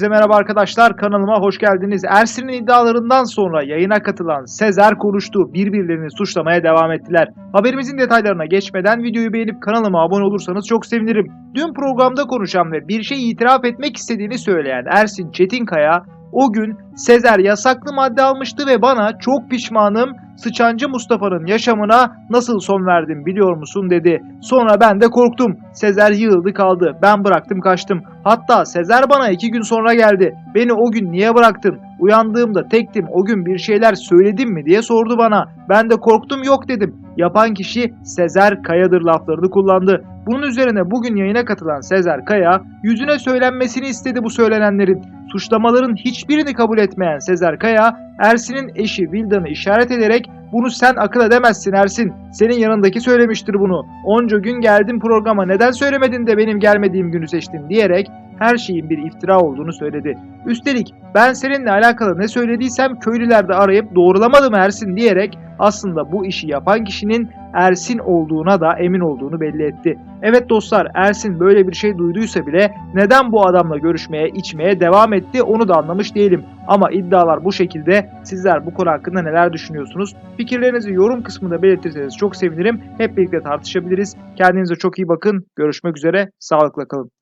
Herkese merhaba arkadaşlar kanalıma hoş geldiniz. Ersin'in iddialarından sonra yayına katılan Sezer konuştu. Birbirlerini suçlamaya devam ettiler. Haberimizin detaylarına geçmeden videoyu beğenip kanalıma abone olursanız çok sevinirim. Dün programda konuşan ve bir şey itiraf etmek istediğini söyleyen Ersin Çetinkaya o gün Sezer yasaklı madde almıştı ve bana çok pişmanım Sıçancı Mustafa'nın yaşamına nasıl son verdim biliyor musun dedi. Sonra ben de korktum. Sezer yığıldı kaldı. Ben bıraktım kaçtım. Hatta Sezer bana iki gün sonra geldi. Beni o gün niye bıraktın? Uyandığımda tektim. O gün bir şeyler söyledim mi diye sordu bana. Ben de korktum yok dedim. Yapan kişi Sezer Kaya'dır laflarını kullandı. Bunun üzerine bugün yayına katılan Sezer Kaya yüzüne söylenmesini istedi bu söylenenlerin. Suçlamaların hiçbirini kabul etmeyen Sezer Kaya, Ersin'in eşi Vildan'ı işaret ederek bunu sen akıl edemezsin Ersin. Senin yanındaki söylemiştir bunu. Onca gün geldim programa neden söylemedin de benim gelmediğim günü seçtin diyerek her şeyin bir iftira olduğunu söyledi. Üstelik ben seninle alakalı ne söylediysem köylüler de arayıp doğrulamadım Ersin diyerek aslında bu işi yapan kişinin Ersin olduğuna da emin olduğunu belli etti. Evet dostlar Ersin böyle bir şey duyduysa bile neden bu adamla görüşmeye, içmeye devam etti onu da anlamış değilim. Ama iddialar bu şekilde. Sizler bu konu hakkında neler düşünüyorsunuz? Fikirlerinizi yorum kısmında belirtirseniz çok sevinirim. Hep birlikte tartışabiliriz. Kendinize çok iyi bakın. Görüşmek üzere. Sağlıkla kalın.